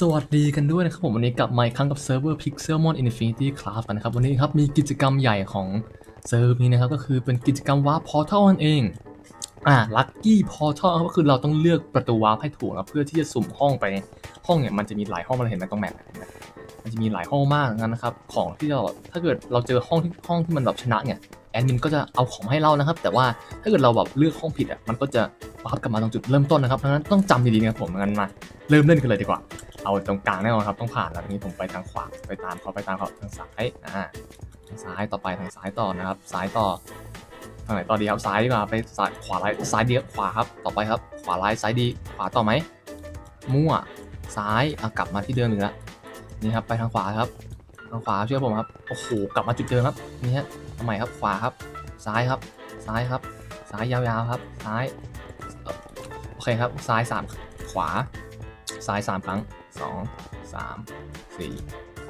สวัสดีกันด้วยนะครับผม วันนี้กลับมาอีกครั้งกับเซิร์ฟเวอร์ Pixelmon Infinity Craft กันนะครับ วันนี้ครับมีกิจกรรมใหญ่ของเซิร์ฟนี้นะครับ ก็คือเป็นกิจกรรมวาร์ปพอร์ทัลนั่นเอง อ่าลัคกี้พอร์ทัลก็คือเราต้องเลือกประตูวาร์ปให้ถูกนะเพื่อที่จะสุ่มห้องไปห้องเนี่ยมันจะมีหลายห้องเราเห็นไหมตรงแมปมันจะมีหลายห้องมากงั้นนะครับของที่เราถ้าเกิดเราเจอห้องที่ห้องที่มันแบบชนะเนี่ยแอดมินก็จะเอาของให้เรานะครับ แต่ว่าถ้าเกิดเราแบบเลือกห้องผิดอะมันก็จะวาร์ปกลับมาตรงจุดเริ่มต้นนะครับดังนั้นต้องจำดีๆนะครับผมงั้นมาเริ่มเล่นกันเลยดีกว่า เอาตรงกลางแน่นอนครับต้องผ่านแล้วทีนี้ผมไปทางขวาไปตามเขาไปตามเขาทางซ้ายอ่าทางซ้ายต่อไปทางซ้ายต่อนะครับ ซ้ายต่อทางไหนต่อดีครับซ้ายดีกว่าไปซ้ายขวาไลายซ้ายดีขวาครับต่อไปครับ ขวาไลายซ้ายดีขวาต่อไหมมั่วซ้ายอะกลับมาที่เดิมอีกแล้วนี่ครับไปทางขวาครับ ทางขวาเชื่อผมครับโอ้โหกลับมาจุดเดิมครับนี่ฮะทำไมครับขวาครับ ซ้ายครับ ซ้ายครับ ซ้ายยาวๆครับ ซ้ายโอเคครับซ้ายสามขวา ซ้ายสามครั้งสองสามสี่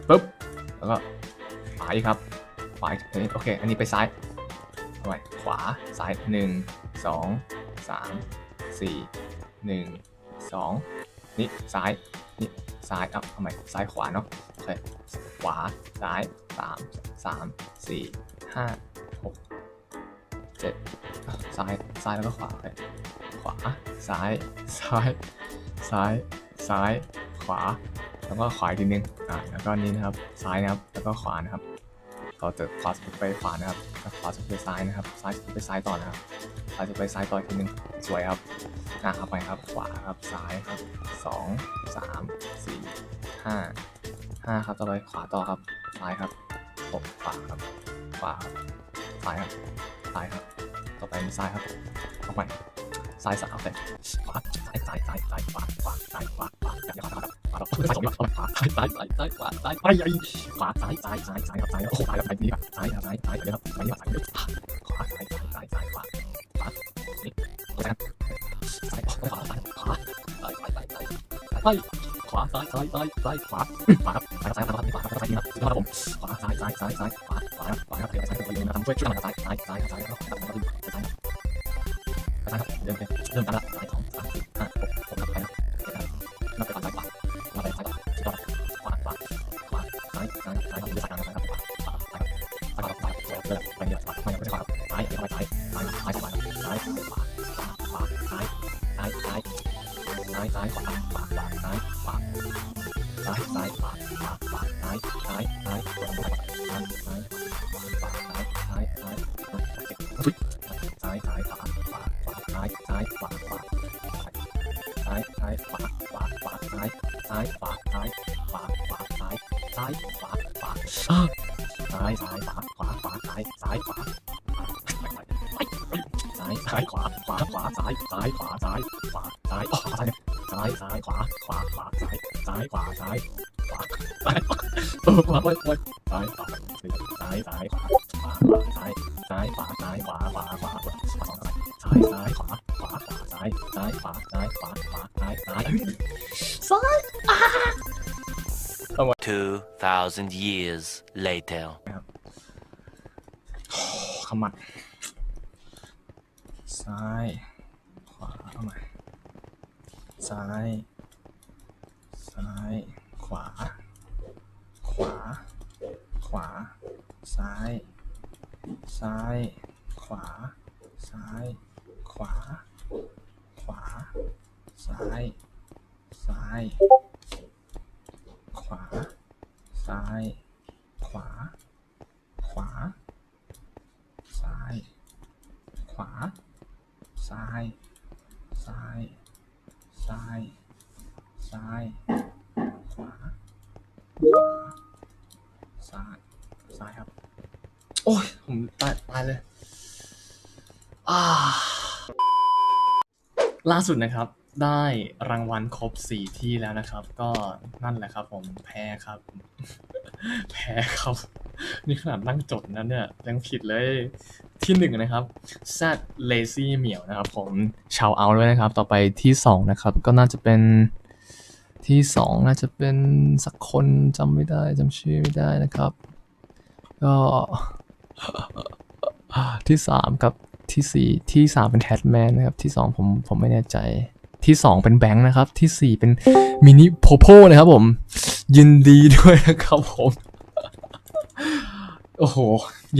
ปุ๊บ แล้วก็ขวาอีกครับ ขวาอีกอันนี้โอเค อันนี้ไปซ้ายเอาใหม่ขวา ซ้ายหนึ่งสองสามสี่หนึ่งสองนี่ ซ้าย นี่ ซ้าย เอาเอาใหม่ซ้ายขวาเนาะ โอเค ขวา ซ้ายสามสามสี่ห้าหกเจ็ดซ้าย ซ้ายแล้วก็ขวาโอเคขวา ซ้าย ซ้าย ซ้าย ซ้ายขวา แล้วก็ขวาอีกทีนึงอ่าแล้วก็นี้นะครับซ้ายนะครับแล้วก็ขวานะครับต่อจากขวาสุดไปขวานะครับแล้วขวาสุดไปซ้ายนะครับ ซ้ายสุดไปซ้ายต่อนะครับซ้ายสุดไปซ้ายต่ออีกทีนึงสวยครับอะเข้าไปครับขวาครับซ้ายครับสองสามสี่ห้าห้าครับต่อไปขวาต่อครับซ้ายครับหกขวาครับขวาครับซ้ายครับซ้ายครับ ต่อไปซ้ายครับเข้าไปซ้ายสามโอเคขวาซ้ายซ้ายซ้ายซ้ายขวา ซ้ายสองขวาซ้ายซ้ายซ้ายซ้ายขวาซ้ายไปไอ้ขวาซ้ายซ้ายซ้ายซ้ายครับซ้ายโอ้โหซ้ายครับซ้ายนี่ครับซ้ายครับซ้ายซ้ายเลยวครับซ้ายครับซ้ายเลยขวาซ้ายซ้ายซ้ายซ้ายขวาขวานี่ครับซ้ายขวาซ้ายขวาซ้ายซ้ายซ้ายซ้ายซ้ายขวาซ้ายซ้ายซ้ายซ้ายขวาขวาครับซ้ายซ้ายซ้ายขวาซ้ายนี่ครับสุดยอดครับผมขวาซ้ายซ้ายซ้ายซ้ายขวาขวาขวาครับเดี๋ยวซ้ายซ้ายซ้ายนะครับช่วยช่วยกันซ้ายซ้ายซ้ายซ้ายแล้วก็ซ้ายซ้ายซ้ายซ้ายครับเริ่มเริ่มตามละ ซ้ายขวาขวาเริ่มไปเดี๋ยวขวาไม่ไม่ใช่ขวาครับซ้ายเดี๋ยวไปซ้ายซ้ายซ้ายขวาซ้ายขวาขวาซ้ายซ้ายซ้ายซ้ายซ้ายขวาขวาขวาซ้ายขวาซ้ายซ้ายขวาขวาขวาซ้ายซ้ายซ้ายขวาซ้ายซ้ายขวาขวาซ้ายซ้ายซ้ายซ้ายซ้ายขวาขวาขวาซ้ายซ้ายขวาขวาซ้ายซ้ายขวาขวาขวาซ้ายซ้ายขวาซ้ายขวาขวาซ้ายซ้ายขวาขวาอ้าว ซ้ายซ้ายขวาขวาขวาซ้ายซ้ายขวาซ้ายซ้ายขวาขวาขวาซ้ายซ้ายขวาซ้ายขวาซ้ายอ๋อซ้ายเนี่ยซ้ายซ้ายขวาขวาขวาซ้ายซ้ายขวาซ้ายขวาซ้ายเออขวาโอ้ยโอ้ยซ้ายขวาซ้ายซ้ายขวาขวาขวาซ้ายซ้ายขวาซ้ายขวาขวาขวาขวาขวาสองซ้ายซ้ายขวาขวาขวาซ้ายซ้ายขวาซ้ายขวาขวาซ้ายซ้าย 2,000 years later. ขมัด ซ้าย ขวาเอาใหม่ซ้าย ซ้าย ขวา ขวา ขวา ซ้าย ซ้าย ขวา ซ้าย ขวา ขวา ซ้าย ซ้ายขวา ซ้าย ขวา ขวา ซ้าย ขวา ซ้าย ซ้าย ซ้าย ซ้ายขวาขวา ซ้าย ซ้ายครับ โอ้ย ผมตายตายเลย อ่า ล่าสุดนะครับ ได้รางวัลครบสี่ที่แล้วนะครับ ก็นั่นแหละครับ ผมแพ้ครับ แพ้ครับ นี่ขนาดนั่งจดนะเนี่ยยังผิดเลยที่หนึ่งนะครับ Z Lazy เหมียวนะครับ ผมชาวเอาด้วยนะครับ ต่อไปที่สองนะครับ ก็น่าจะเป็นที่สองน่าจะเป็นสักคนจำไม่ได้จำชื่อไม่ได้นะครับ ก็ที่สามกับที่สี่ที่สามเป็นแทแมนนะครับ ที่สองผมผมไม่แน่ใจ ที่ 2 เป็นแบงค์นะครับทีสี่ 4 เป็นมินิโพโพนะครับผม ยินดีด้วยนะครับผม โอ้โห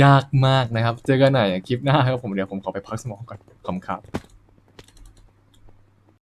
ยากมากนะครับ เจอกันใหม่คลิปหน้าครับผม เดี๋ยวผมขอไปพักสมองก่อนขอบคุณครับ